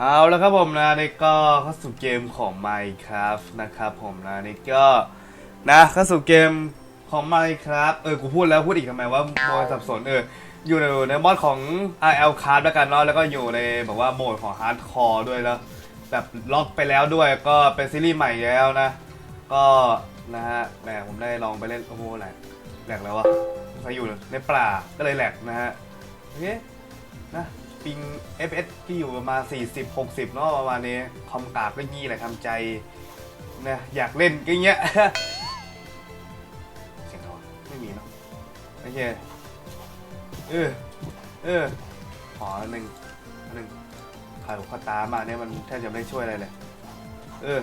เอาแล้วครับผมนะนี่ก็เข้าสู่เกมของ Minecraft นะครับผมนะนี่ก็นะเข้าสู่เกมของ Minecraft เออกูพูดแล้วพูดอีกทำไมว่าโมยสับสนเอออยู่ในในมอดของ RL Card แล้วกันเนาะแล้วก็อยู่ในแบบว่าโหมดของ Hardcore ด้วยแล้ว แบบล็อกไปแล้วด้วยก็เป็นซีรีส์ใหม่แล้วนะ ก็นะฮะแหมผมได้ลองไปเล่นโอ้โหแหลกแหลกแล้ววะใช้อยู่ในป่าก็เลยแหลกนะฮะโอเคนะ ปิง FS ที่อยู่ประมาณ 40 60 เนาะประมาณนี้คอมกาบก็งี้แหละทำใจนะอยากเล่นก็เงี้ยเสียงเขาไม่มีเนาะโอเคเออเออขอหนึ่งหนึ่งถ่ายหัวข้อตามาเนี่ยมันแทบจะไม่ช่วยอะไรเลย เออ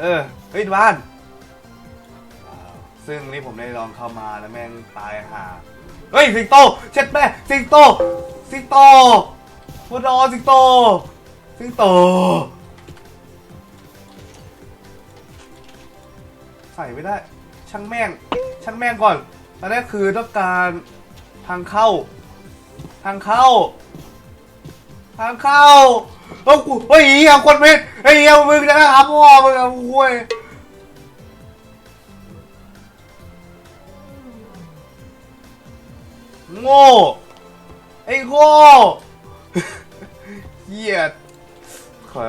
เออเฮ้ยบ้านว้าวซึ่งนี่ผมได้ลองเข้ามาแล้วแม่งตายห่าเฮ้ย สิงโต เช็ดแม่ สิงโต สิงโตพุทธอสิงโต สิงโต ใส่ไม่ได้ ช่างแม่ง ช่างแม่งก่อนตอนแรกคือต้องการทางเข้า ทางเข้า ทางเข้าเอ้ากูเฮ้ยเหี้ยคนผิดเฮ้ยเหี้ยมึงจะนะครับพ่อมึงอะโว้ยโง่ ไอ้โง่เหี้ยขอ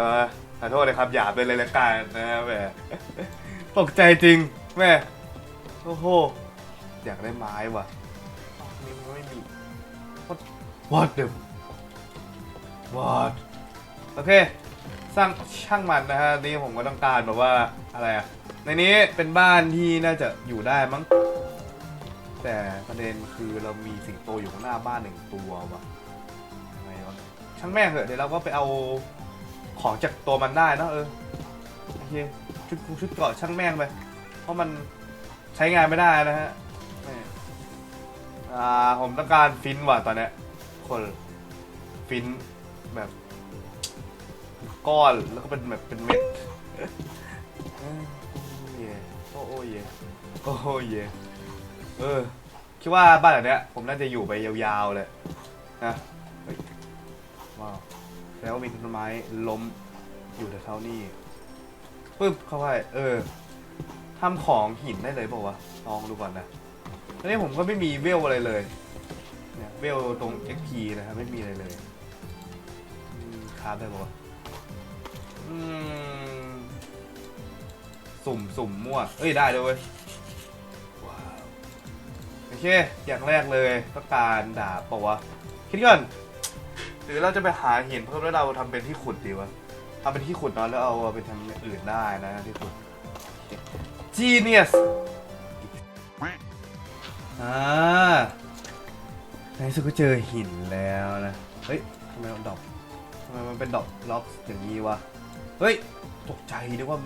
ขอโทษเลยครับหยาบเลยเลยละกันนะแม่ตกใจจริงแม่โอ้โหอยากได้ไม้ว่ะนี่มันไม่มี What What the What โอเค สร้างช่างมันนะฮะนี่ผมก็ต้องการแบบว่าอะไรอะในนี้เป็นบ้านที่น่าจะอยู่ได้มั้ง แต่ประเด็นคือเรามีสิงโตอยู่ข้างหน้าบ้านหนึ่งตัววะยังไงวะช่างแม่งเถอะเดี๋ยวเราก็ไปเอาของจากตัวมันได้เนอะเออโอเคชุดชุดเกาะช่างแม่งไปเพราะมันใช้งานไม่ได้นะฮะอ่าผมต้องการฟินว่ะตอนเนี้ยคนฟินแบบก้อนแล้วก็เป็นแบบเป็นเม็ดเออเย่โอ้โอ้เยโอ้โอ้เย เออ คิดว่าบ้านหลังเนี้ย ผมน่าจะอยู่ไปยาวๆเลยนะเฮ้ยว้าวแล้วมีต้นไม้ล้มอยู่แถวๆนี่ปึ๊บเข้าไปเออทำของหินได้เลยเปล่าวะลองดูก่อนนะอันนี้ผมก็ไม่มีเวลอะไรเลยเนี่ยเวลตรง XP นะครับไม่มีอะไรเลยอืมคราฟได้ปะวะอืมสุ่มสุ่มมั่ว เอ้ยได้เลยเว้ย เค อย่างแรกเลยต้องการดาบเปล่าวะ คิดก่อน หรือเราจะไปหาหินเพิ่มแล้วเราทำเป็นที่ขุดดีวะทำเป็นที่ขุดเนาะแล้วเอาไปทำอย่างอื่นได้นะที่ขุด Genius อ่าในที่สุดก็เจอหินแล้วนะ เฮ้ยทำไมมันดอปทำไมมันเป็นดอปล็อกอย่างนี้วะ เฮ้ย ตกใจนึกว่า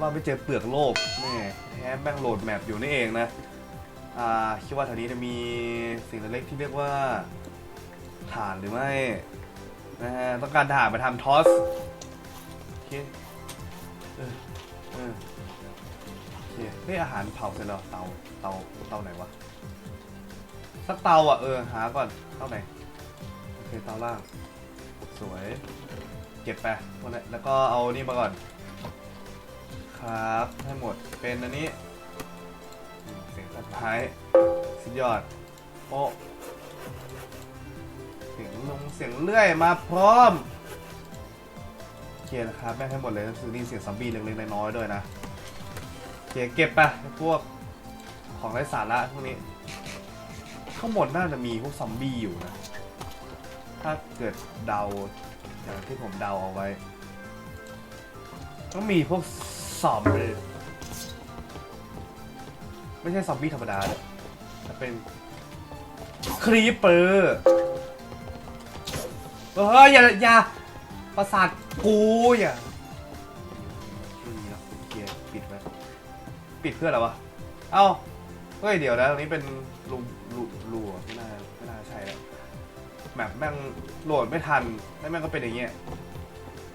ว่าไม่เจอเปลือกโลกแม่แฮมแม่งโหลดแมปอยู่นี่เองนะ อ่าคิดว่าแถวนี้จะมีสิ่งเล็กๆที่เรียกว่าถานหรือไม่นะฮะต้องการถานมาทำทอสโอเคเออเออโอเคเฮ้ยอาหารเผาเสร็จแล้วเตาเตาเตาไหนวะสักเตาอะเออหาก่อนเตาไหนโอเคเตาล่างสวย เก็บไปแล้วก็เอานี่มาก่อน ครับให้หมดเป็นอันนี้ มเสียสุดยอดโอ้เสียงลงเสียงเลื่อยมาพร้อมโอเคนะครับแม่งให้หมดเลยคือนี่เสียงซอมบี้เล็กๆน้อยๆด้วยนะโอเคเก็บไปพวกของไร้สาระพวกนี้ข้างบนน่าจะมีพวกซอมบี้อยู่นะ ถ้าเกิดเดาอย่างที่ผมเดาเอาไว้ต้องมีพวกซอมบี้ ไม่ใช่ซอมบี้ธรรมดาเลยแต่เป็นครีปเปอร์เฮ้ยอย่าอย่าประสาทกูอย่าไม่มีแล้วโอเคปิดไว้ปิดเพื่ออะไรวะ เอ้าเฮ้ยเดี๋ยวนะตรงนี้เป็นรูรูรูไม่น่าไม่น่าใช่แล้วแมปแม่งโหลดไม่ทันแล้วแม่งก็เป็นอย่างเงี้ย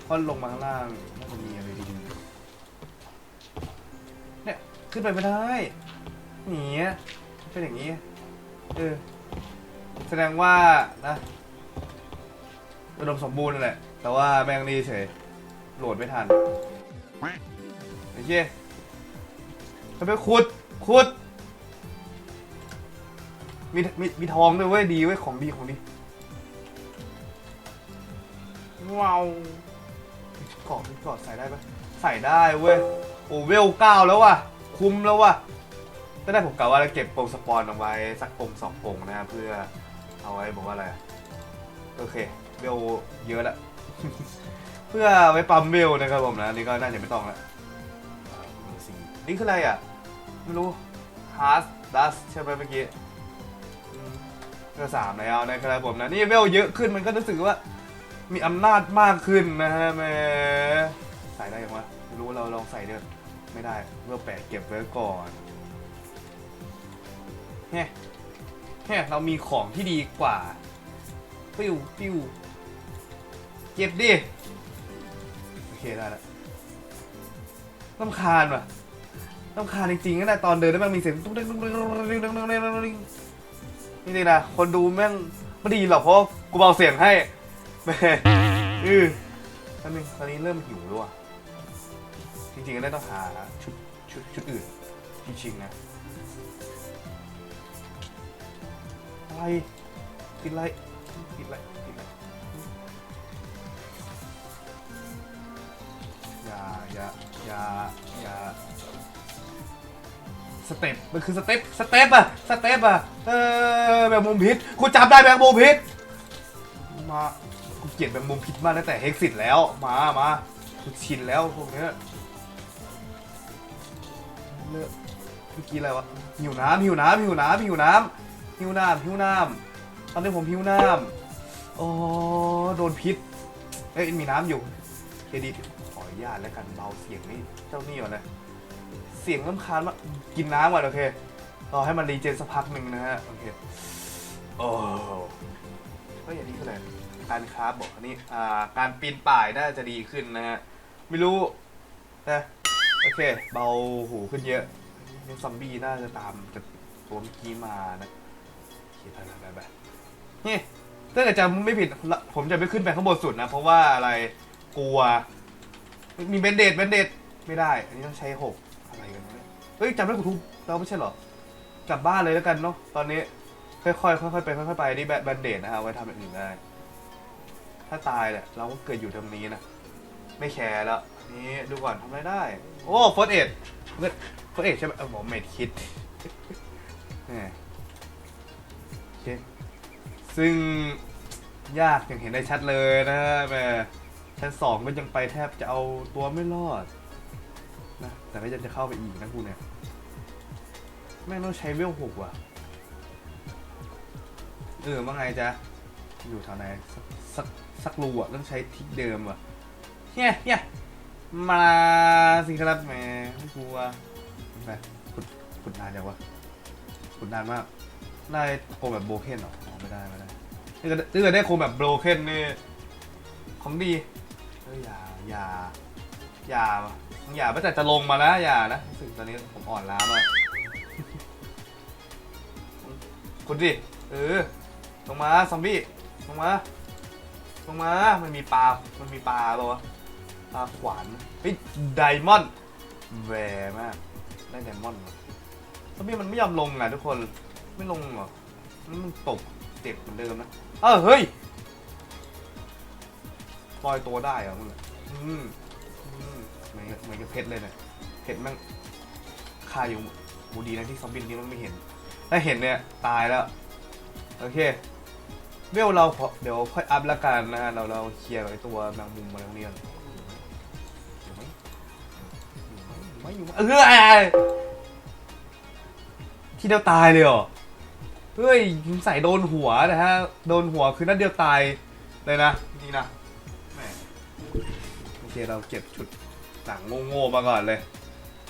พอลงมาข้างล่างน่าจะมีอะไรดีๆเนี่ย ขึ้นไปไม่ได้ หนีอะเป็นอย่างงี้ เออ แสดงว่านะอุดมสมบูรณ์นั่นแหละ แต่ว่าแม่งนี่เฉยโหลดไม่ทันโอเคไปไปขุด ขุด มีมีมีทองด้วยเว้ย ดีเว้ย ของดีของดีว้าวเกาะเกาะใส่ได้ปะใส่ได้เว้ย โอเวลเก้าแล้วว่ะ คุ้มแล้วว่ะ ก็ได้ผมกะว่าจะเก็บโปรสปอนเอาไว้สักโปรสองโปรนะเพื่อเอาไว้บอกว่าอะไร โอเคเวลเยอะละเพื่อไว้ปั๊มเวลนะครับผมนะนี่ก็น่าจะไม่ต้องละนี่คืออะไรอะ ไม่รู้ hard dust ใช่ไหมเมื่อกี้ก็สามแล้วนะครับผมนะนี่เวลเยอะขึ้นมันก็รู้สึกว่า มีอำนาจมากขึ้นนะฮะแม่ใส่ได้ยังวะไม่รู้เราลองใส่เดินไม่ได้เวลแปดเก็บไว้ก่อน เฮ้เฮ้เรามีของที่ดีกว่า ปิ้วปิ้วเก็บดิ โอเคได้แล้วต้องคาญว่ะต้องคาญจริงๆนะตอนเดินแล้วมันมีเสียงตุ๊กติ๊กตุ๊กติ๊กตุ๊กติ๊กตุ๊กติ๊กตุ๊กติ๊กนี่นะคนดูแม่งไม่ดีหรอกเพราะกูเบาเสียงให้แม่อือตอนนึงตอนนี้เริ่มหิวแล้วอะจริงๆก็ได้ต้องหาชุดชุดชุดอื่นจริงๆนะ อะไรกินอะไรกินอะไรกินอะไรอย่าอย่าอย่าอย่าสเต็ปมันคือสเต็ปสเต็ปอะสเต็ปอะเออแมงมุมพิษกูจำได้แมงมุมพิษมากูเกลียดแมงมุมพิษมากตั้งแต่เฮกซิตแล้วมามากูชินแล้วพวกเนี้ยเลิกเมื่อกี้อะไรวะหิวน้ำหิวน้ำหิวน้ำหิวน้ำ หิวน้ำหิวน้ำตอนนี้ผมหิวน้ำอ๋อโดนพิษเอ้ยมีน้ำอยู่เครดิตขออนุญาตแล้วกันเบาเสียงนี่เจ้านี่ก่อนนะเสียงลำคาญมากกินน้ำก่อนโอเครอให้มันรีเจนสักพักหนึ่งนะฮะโอเคโอ้ก็อย่างนี้ก็เลยการคราฟบอกอันนี้อ่าการปีนป่ายน่าจะดีขึ้นนะฮะไม่รู้นะโอเค เบาหูขึ้นเยอะยังซอมบี้น่าจะตามจากตัวเมื่อกี้มานะ โอเคไปไปไปนี่ถ้าเกิดจำไม่ผิดผมจะไม่ขึ้นไปข้างบนสุดนะ เพราะว่าอะไรกลัว มีเบนเดดเบนเดดไม่ได้ อันนี้ต้องใช้หกอะไรกันเนี่ยเฮ้ยจำได้กูทุบเราไม่ใช่หรอกลับบ้านเลยแล้วกันเนาะตอนนี้ ค่อยๆค่อยๆไปค่อยๆไปนี่แบนเดดนะฮะไว้ทำอย่างอื่นได้ ถ้าตายเนี่ยเราก็เกิดอยู่ตรงนี้นะไม่แคร์แล้วนี่ดูก่อนทำอะไรได้ โอ้โฟร์เอ็ดเฟร์เอ็ดใช่ไหมเออผมเมดคิดแหมโอ เค ซึ่งยากอย่างเห็นได้ชัดเลยนะแม่ชั้นสองก็ยังไปแทบจะเอาตัวไม่รอดนะแต่ก็ยังจะเข้าไปอีกนะกูเนี่ยแม่งต้องใช้เวลหกว่ะเออว่าไงจ๊ะ อยู่แถวไหนสักสักรูอะต้องใช้ทิศเดิมว่ะเฮียเฮียมาสิครับแหมไม่กลัวไปขุดขุดนานจังวะขุดนานมาก ได้โคมแบบโบเคนเหรออ๋อไม่ได้ไม่ได้ถ้าเกิดถ้าเกิดได้โคมแบบโบเคนนี่ของดีเอ้ยอย่าอย่าอย่าอย่าไม่แต่จะลงมานะอย่านะรู้สึกตอนนี้ผมอ่อนล้ามากคุณดิเออลงมาซอมบี้ลงมาลงมา มันมีปลา มันมีปลาปะวะปลาขวานเฮ้ยไดมอนด์แหวมาก ได้ไดมอนด์ซอมบี้มันไม่ยอมลงอะทุกคน ไม่ลงเหรอมันตกเจ็บเหมือนเดิมนะ เออเฮ้ยลอยตัวได้เหรอมึงอะอืมอืมเหมือนกับเหมือนกับเพชรเลยเนี่ยเพชรแม่งคาอยู่หูดีนะที่ซอมบี้นี้มันไม่เห็น ถ้าเห็นเนี่ยตายแล้ว โอเคเวลเราพอเดี๋ยวค่อยอัพละกันนะฮะ เราเราเคลียร์ไอ้ตัวแมงมุมมาแล้วเนี่ยอยู่ไหมอยู่ไหมอยู่ไหมอยู่ไหมเออไอ้ไอ้ที่เดียวตายเลยเหรอ เฮ้ยใส่โดนหัวนะฮะ โดนหัวคือนัดเดียวตายเลยนะ นี่นะแหมโอเคเราเก็บชุดหนังโง่ๆมาก่อนเลย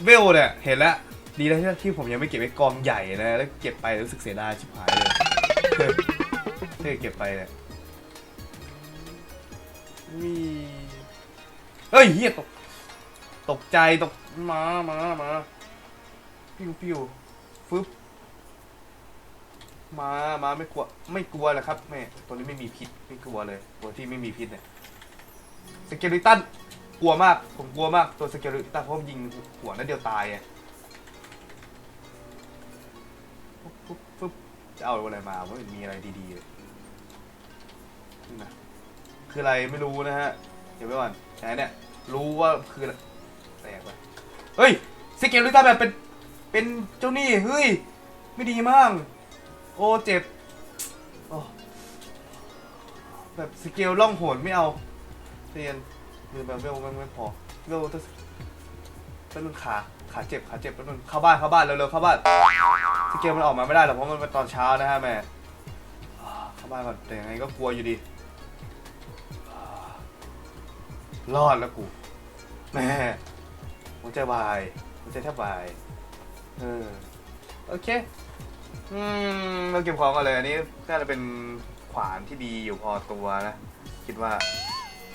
เวลเนี่ย เห็นแล้วดีแล้วที่ผมยังไม่เก็บไว้กองใหญ่นะ แล้วเก็บไปรู้สึกเสียดายชิบหายเลยเฮ้ยเก็บไปเนี่ยวีเฮ้ยเฮียตก ตกใจตกมามามาปิ้วปิ้วฟึบ มามาไม่กลัว ไม่กลัวเลยครับแม่ตัวนี้ไม่มีพิษไม่กลัวเลยตัวที่ไม่มีพิษเนี่ยสเกลิตันกลัวมาก ผมกลัวมากตัวสเกลิตันเพราะมันยิงหัวนัดเดียวตายไงปุ๊บปุ๊บปุ๊บจะเอาอะไรมาว่ามีอะไรดีๆเลยนี่นะคืออะไรไม่รู้นะฮะเดี๋ยวไปก่อนไหนเนี่ยรู้ว่าคืออะไรแตกไปเฮ้ยสเกลิตันแบบเป็นเป็นเจ้าหนี้เฮ้ยไม่ดีมาก โอ้เจ็บโอ้แบบสเกลล่องหนไม่เอาเรียนคือแบบเวลไม่ไม่พอเวลต้องเป็นขาขาเจ็บขาเจ็บเป็นมึงเข้าบ้านเข้าบ้านเร็วๆเข้าบ้านสเกลมันออกมาไม่ได้หรอกเพราะมันเป็นตอนเช้านะฮะแม่เข้าบ้านก่อนแต่ยังไงก็กลัวอยู่ดีรอดแล้วกูแม่หัวใจวายหัวใจแทบวายเออโอเค อืมเราเก็บของกันเลยอันนี้น่าจะเป็นขวานที่ดีอยู่พอตัวนะ คิดว่า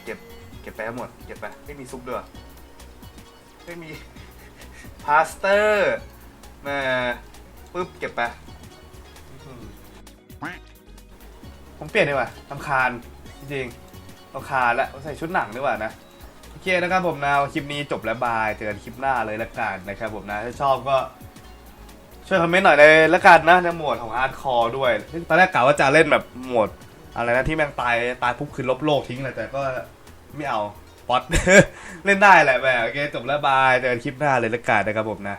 เก็บ เก็บไปให้หมด เก็บไป ไม่มีซุปด้วย ไม่มี พาสเตอร์ม่ปุ๊บ เก็บไป ผมเปลี่ยนดีกว่าลำคาญ จริงๆลำคาญแล้วใส่ชุดหนังดีกว่านะ โอเคนะครับผมนะ คลิปนี้จบแล้วบาย เจอกันคลิปหน้าเลยละกันนะครับผมนะ ถ้าชอบก็ ช่วยคอมเมนต์หน่อยเลยละกันนะในหมวดของอาร์ตคอร์ด้วยตอนแรกกะว่าจะเล่นแบบหมวดอะไรนะที่แม่งตายตายปุ๊บคือลบโลกทิ้งเลยแต่ก็ไม่เอาป๊อต เล่นได้แหละแหมโอเคจบแล้วบายเจอกันคลิปหน้าเลยละกันนะครับผมนะ